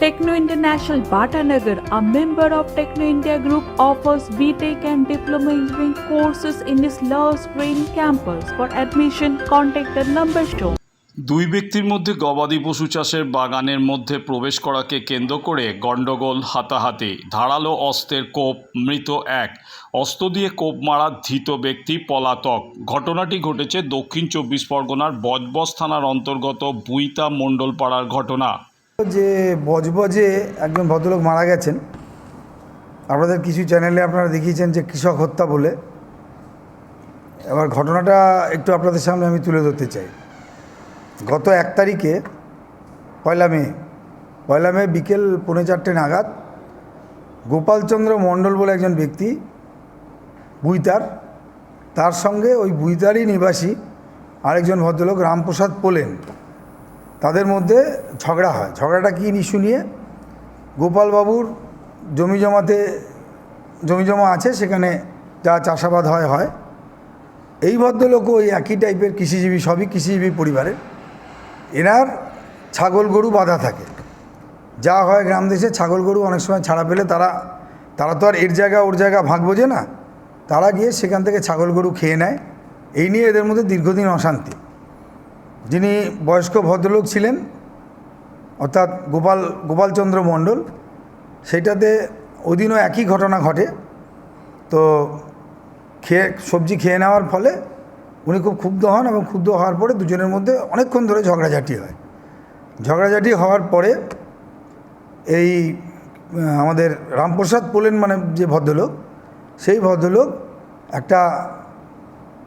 Techno International Bhatanagar, a member of Techno India Group, offers BTEC and Diploma Engineering courses in its Love Green campus. For admission, contact the number shown. দুই ব্যক্তির মধ্যে গবাদি পশু চাষের বাগানের মধ্যে প্রবেশ করাকে কেন্দ্র করে গণ্ডগোল হাতাহাতি ধারালো অস্ত্রের কোপ মৃত এক অস্ত্র দিয়ে কোপ মারা ধৃত ব্যক্তি পলাতক ঘটনাটি ঘটেছে দক্ষিণ চব্বিশ পরগনার বজবজ থানার অন্তর্গত বুইতা মণ্ডলপাড়ার ঘটনা যে বজবজে একজন ভদ্রলোক মারা গেছেন, আপনাদের কিছু চ্যানেলে আপনারা দেখিয়েছেন যে কৃষক হত্যা বলে। এবার ঘটনাটা একটু আপনাদের সামনে আমি তুলে ধরতে চাই। গত এক তারিখে, পয়লা মে পয়লা মে বিকেল পৌনে চারটে নাগাদ গোপালচন্দ্র মণ্ডল বলে একজন ব্যক্তি, বুইতার, তার সঙ্গে ওই বুইতারই নিবাসী আরেকজন ভদ্রলোক রামপ্রসাদ পোলেন। তাদের মধ্যে ঝগড়া হয়। ঝগড়াটা কী ইস্যু নিয়ে? গোপালবাবুর জমি জমাতে জমি জমা আছে, সেখানে যা চাষাবাদ হয় হয়। এই ভদ্রলোকও ওই একই টাইপের কৃষিজীবী, সবই কৃষিজীবী পরিবারের। এনার ছাগল গরু বাঁধা থাকে। যা হয় গ্রাম দেশে ছাগল গরু অনেক সময় ছাড়া পেলে তারা তারা তো আর এর জায়গা ওর জায়গা ভাগ বোঝে না। তারা গিয়ে সেখান থেকে ছাগল গরু খেয়ে নেয়। এই নিয়ে এদের মধ্যে দীর্ঘদিন অশান্তি। যিনি বয়স্ক ভদ্রলোক ছিলেন, অর্থাৎ গোপাল, গোপালচন্দ্র মণ্ডল, সেইটাতে ওদিনও একই ঘটনা ঘটে। তো খেয়ে, সবজি খেয়ে নেওয়ার ফলে উনি খুব ক্ষুব্ধ হন এবং ক্ষুব্ধ হওয়ার পরে দুজনের মধ্যে অনেকক্ষণ ধরে ঝগড়াঝাটি হয়। ঝগড়াঝাটি হওয়ার পরে এই আমাদের রামপ্রসাদ পোলেন মানে যে ভদ্রলোক, সেই ভদ্রলোক একটা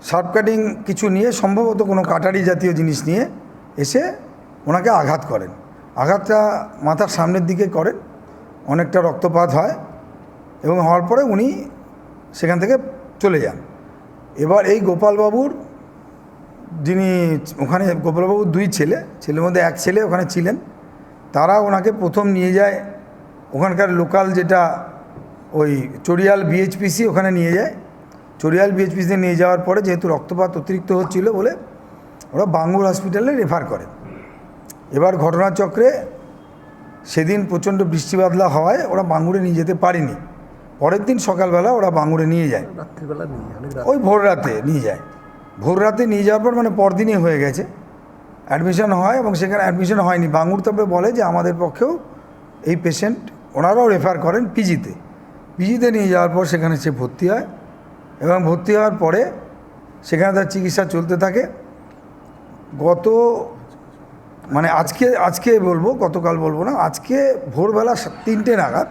শার্প কাটিং কিছু নিয়ে সম্ভবত কোনো কাটারি জাতীয় জিনিস নিয়ে এসে ওনাকে আঘাত করেন। আঘাতটা মাথার সামনের দিকে করেন, অনেকটা রক্তপাত হয় এবং হওয়ার পরে উনি সেখান থেকে চলে যান। এবার এই গোপালবাবুর যিনি ওখানে গোপালবাবুর দুই ছেলে, ছেলের মধ্যে এক ছেলে ওখানে ছিলেন, তারা ওনাকে প্রথম নিয়ে যায়, ওখানকার লোকাল যেটা ওই চড়িয়াল বিএইচপিসি ওখানে নিয়ে যায় চড়িয়াল বিএইচপিসিতে নিয়ে যাওয়ার পরে যেহেতু রক্তপাত অতিরিক্ত হচ্ছিল বলে ওরা বাঙ্গুর হসপিটালে রেফার করে। এবার ঘটনাচক্রে সেদিন প্রচণ্ড বৃষ্টি বাদলা হওয়ায় ওরা বাঙ্গুরে নিয়ে যেতে পারেনি। পরের দিন সকালবেলা ওরা বাঙ্গুরে নিয়ে যায়। রাত্রিবেলা অনেক ওই ভোর রাতে নিয়ে যায়। ভোর রাতে নিয়ে যাওয়ার পর মানে পরদিনই হয়ে গেছে। অ্যাডমিশন হয় এবং সেখানে অ্যাডমিশন হয়নি। বাঙ্গুর তবে বলে যে আমাদের পক্ষেও এই পেশেন্ট ওনারাও রেফার করেন পিজিতে। পিজিতে নিয়ে যাওয়ার পর সেখানে সে ভর্তি হয়। এবং ভর্তি হওয়ার পরে সেখানে তার চিকিৎসা চলতে থাকে। গত মানে আজকে আজকে বলব, গতকাল বলব না, আজকে ভোরবেলা তিনটে নাগাদ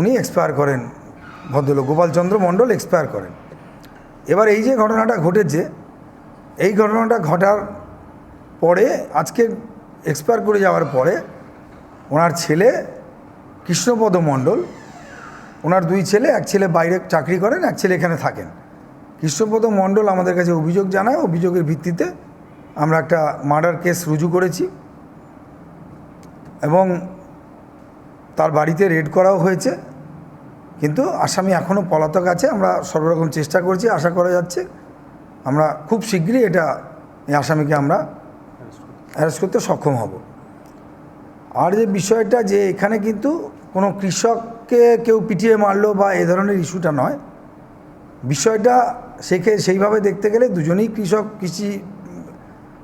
উনি এক্সপায়ার করেন, ভদ্রলোক, গোপালচন্দ্র মণ্ডল এক্সপায়ার করেন। এবার এই যে ঘটনাটা ঘটেছে, এই ঘটনাটা ঘটার পরে, আজকে এক্সপায়ার করে যাওয়ার পরে, ওনার ছেলে কৃষ্ণপদ মণ্ডল ওনার দুই ছেলে, এক ছেলে বাইরে চাকরি করেন, এক ছেলে এখানে থাকেন। কৃষ্ণপদ মণ্ডল আমাদের কাছে অভিযোগ জানায়, অভিযোগের ভিত্তিতে আমরা একটা মার্ডার কেস রুজু করেছি এবং তার বাড়িতে রেড করাও হয়েছে। কিন্তু আসামি এখনও পলাতক আছে, আমরা সর্বরকম চেষ্টা করছি, আশা করা যাচ্ছে। আমরা খুব শীঘ্রই এটা, এই আসামিকে আমরা অ্যারেস্ট করতে সক্ষম হব। আর যে বিষয়টা যে এখানে কিন্তু কোনো কৃষককে কেউ পিটিয়ে মারলো বা এ ধরনের ইস্যুটা নয়। বিষয়টা সেখে সেইভাবে দেখতে গেলে দুজনেই কৃষক, কৃষি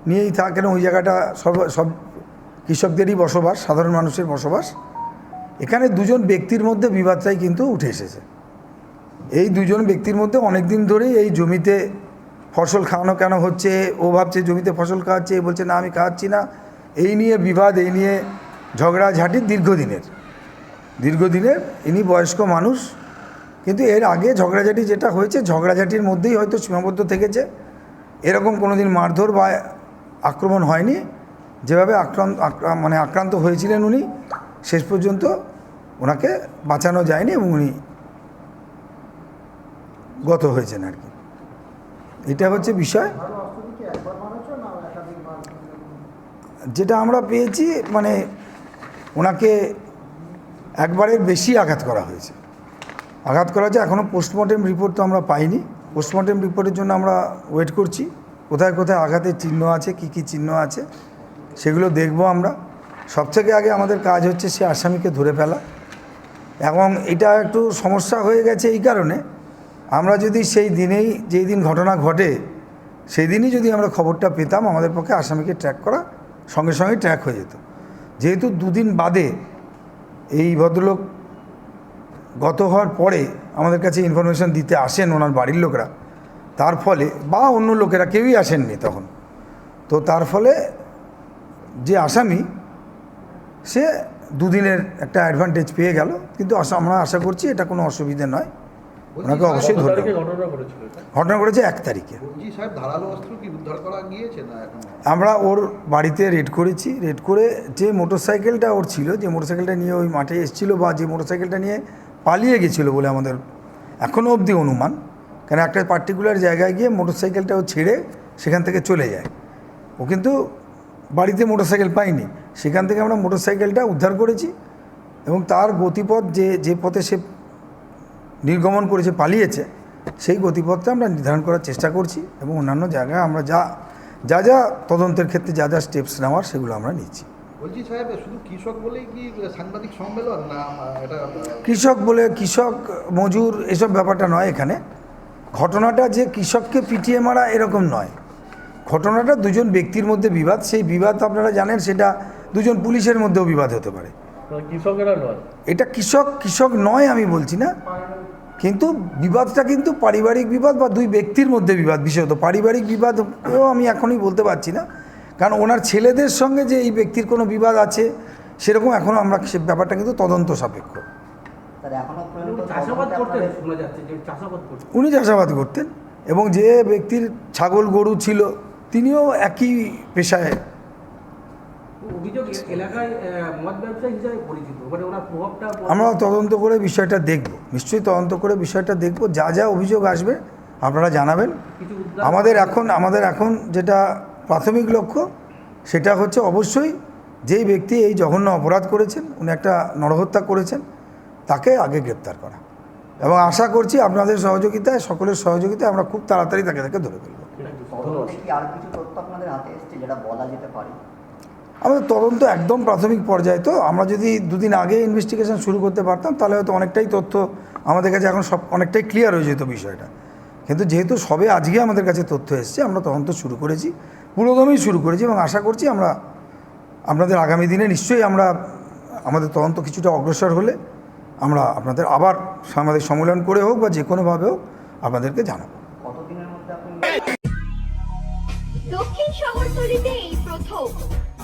নিয়েই থাকেন ওই জায়গাটা সর্ব সব কৃষকদেরই বসবাস, সাধারণ মানুষের বসবাস। এখানে দুজন ব্যক্তির মধ্যে বিবাদটাই কিন্তু উঠে এসেছে। এই দুজন ব্যক্তির মধ্যে অনেক দিন ধরেই এই জমিতে ফসল খাওয়ানো কেন হচ্ছে, ও ভাবছে জমিতে ফসল খাওয়াচ্ছে, এ বলছে না আমি খাওয়াচ্ছি না। এই নিয়ে বিবাদ, এই নিয়ে ঝগড়াঝাটি দীর্ঘদিনের। দীর্ঘদিনের ইনি বয়স্ক মানুষ, কিন্তু এর আগে ঝগড়াঝাটি যেটা হয়েছে, ঝগড়াঝাটির মধ্যেই হয়তো সীমাবদ্ধ থেকেছে। এরকম কোনো দিন মারধর বা আক্রমণ হয়নি। যেভাবে আক্রান্ত, আক্রা- মানে আক্রান্ত হয়েছিলেন উনি, শেষ পর্যন্ত ওনাকে বাঁচানো যায়নি এবং উনি গত হয়েছেন আর কি। এটা হচ্ছে বিষয়। যেটা আমরা পেয়েছি মানে ওনাকে একবারের বেশি আঘাত করা হয়েছে। আঘাত করা হয়েছে এখনও পোস্টমর্টেম রিপোর্ট তো আমরা পাইনি। পোস্টমর্টেম রিপোর্টের জন্য আমরা ওয়েট করছি। কোথায় কোথায় আঘাতের চিহ্ন আছে, কি কি চিহ্ন আছে, সেগুলো দেখব আমরা। সবথেকে আগে আমাদের কাজ হচ্ছে সে আসামিকে ধরে ফেলা। এবং এটা একটু সমস্যা হয়ে গেছে এই কারণে আমরা যদি সেই দিনেই যেই দিন ঘটনা ঘটে, সেই দিনই যদি আমরা খবরটা পেতাম, আমাদের পক্ষে আসামিকে ট্র্যাক করা সঙ্গে সঙ্গে ট্র্যাক হয়ে যেত। যেহেতু দুদিন বাদে এই ভদ্রলোক গত হওয়ার পরে আমাদের কাছে ইনফরমেশন দিতে আসেন ওনার বাড়ির লোকরা। তার ফলে, বা অন্য লোকেরা কেউই আসেননি তখন। তো তার ফলে যে আসামি, সে দুদিনের একটা অ্যাডভান্টেজ পেয়ে গেল। কিন্তু আমরা আশা করছি এটা কোনো অসুবিধে নয়। ওনাকে অবশ্যই ধরে ঘটনা ঘটেছে এক তারিখে। জি সাহেব ধারালো অস্ত্র কি উদ্ধার করা গিয়েছে না এখন? আমরা ওর বাড়িতে রেড করেছি। রেড করে যে মোটরসাইকেলটা ওর ছিল যে মোটরসাইকেলটা নিয়ে ওই মাঠে এসেছিল বা যে মোটরসাইকেলটা নিয়ে পালিয়ে গেছিল বলে আমাদের এখনও অবধি অনুমান কারণ একটা পার্টিকুলার জায়গায় গিয়ে মোটরসাইকেলটা ও ছেড়ে সেখান থেকে চলে যায়। ও কিন্তু বাড়িতে মোটরসাইকেল পাইনি সেখান থেকে আমরা মোটরসাইকেলটা উদ্ধার করেছি এবং তার গতিপথ যে যে পথে সে নির্গমন করেছে পালিয়েছে সেই গতিপথটা আমরা নির্ধারণ করার চেষ্টা করছি এবং অন্যান্য জায়গায় আমরা যা যা যা তদন্তের ক্ষেত্রে যা যা স্টেপস নেওয়ার সেগুলো আমরা নিচ্ছি। বলছি সাহেব শুধু কৃষক বলেই কি সাংবাদিক সম্মেলন না এটা কৃষক বলে কৃষক মজুর এসব ব্যাপারটা নয় এখানে। ঘটনাটা যে কৃষককে পিটিয়ে মারা এরকম নয়। ঘটনাটা দুজন ব্যক্তির মধ্যে বিবাদ সেই বিবাদ আপনারা জানেন সেটা দুজন পুলিশের মধ্যেও বিবাদ হতে পারে। কৃষকেরা নয়। এটা কৃষক কৃষক নয় আমি বলছি না। কিন্তু বিবাদটা কিন্তু পারিবারিক বিবাদ বা দুই ব্যক্তির মধ্যে বিবাদ বিশেষত। পারিবারিক বিবাদও আমি এখনই বলতে পারছি না। কারণ ওনার ছেলেদের সঙ্গে যে এই ব্যক্তির কোনো বিবাদ আছে সেরকম এখনও আমরা সে ব্যাপারটা কিন্তু তদন্ত সাপেক্ষ। উনি চাষাবাদ করতেন এবং যে ব্যক্তির ছাগল গরু ছিল তিনিও একই পেশায় আমরা তদন্ত করে বিষয়টা দেখব। নিশ্চয়ই তদন্ত করে বিষয়টা দেখব। যা যা অভিযোগ আসবে আপনারা জানাবেন। আমাদের এখন আমাদের এখন যেটা প্রাথমিক লক্ষ্য সেটা হচ্ছে অবশ্যই যেই ব্যক্তি এই জঘন্য অপরাধ করেছেন উনি একটা নরহত্যা করেছেন তাকে আগে গ্রেপ্তার করা। এবং আশা করছি আপনাদের সহযোগিতায় সকলের সহযোগিতায় আমরা খুব তাড়াতাড়ি তাকে তাকে ধরে ফেলব। আর কিছু তথ্য আপনাদের হাতে এসছে যেটা বলা যেতে পারে? আমাদের তদন্ত একদম প্রাথমিক পর্যায়ে। তো আমরা যদি দুদিন আগে ইনভেস্টিগেশন শুরু করতে পারতাম, তাহলে হয়তো অনেকটাই তথ্য আমাদের কাছে এখন সব অনেকটাই ক্লিয়ার হয়ে যেত বিষয়টা। কিন্তু যেহেতু সবে আজকে আমাদের কাছে তথ্য এসছে, আমরা তদন্ত শুরু করেছি, পুরোদমেই শুরু করেছি এবং আশা করছি আমরা, আপনাদের আগামী দিনে নিশ্চয়ই আমরা, আমাদের তদন্ত কিছুটা অগ্রসর হলে আমরা আপনাদের আবার সাংবাদিক সম্মেলন করে হোক বা যে কোনোভাবে হোক আপনাদেরকে জানাব। দক্ষিণ শহরতলিতে এই প্রথম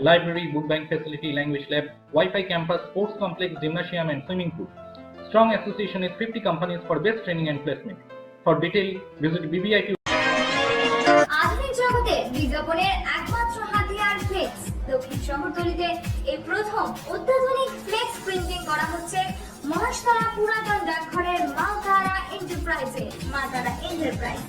library, book bank facility, language lab, Wi-Fi campus, sports complex, gymnasium, and swimming pool. Strong association with 50 companies for best training and placement. For detail, visit বিজ্ঞাপনের একমাত্র এই প্রথম প্রিন্টিং করা হচ্ছে মহাশতলা পুরাতন ডাকঘরের মা তারা এন্টারপ্রাইজে মা তারা এন্টারপ্রাইজ